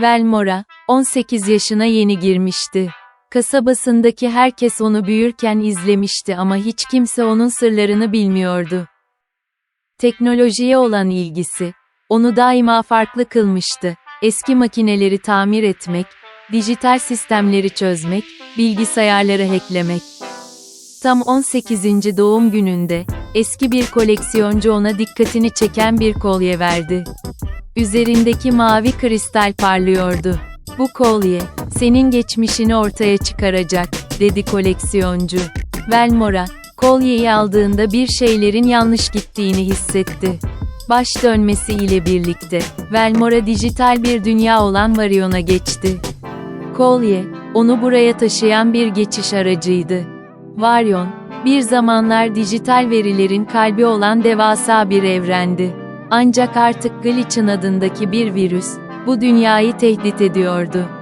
Velmora, 18 yaşına yeni girmişti. Kasabasındaki herkes onu büyürken izlemişti ama hiç kimse onun sırlarını bilmiyordu. Teknolojiye olan ilgisi, onu daima farklı kılmıştı. Eski makineleri tamir etmek, dijital sistemleri çözmek, bilgisayarları hacklemek. Tam 18. doğum gününde, eski bir koleksiyoncu ona dikkatini çeken bir kolye verdi. Üzerindeki mavi kristal parlıyordu. Bu kolye, senin geçmişini ortaya çıkaracak, dedi koleksiyoncu. Velmora, kolyeyi aldığında bir şeylerin yanlış gittiğini hissetti. Baş dönmesi ile birlikte, Velmora dijital bir dünya olan Varion'a geçti. Kolye, onu buraya taşıyan bir geçiş aracıydı. Varyon, bir zamanlar dijital verilerin kalbi olan devasa bir evrendi. Ancak artık Glitch'in adındaki bir virüs, bu dünyayı tehdit ediyordu.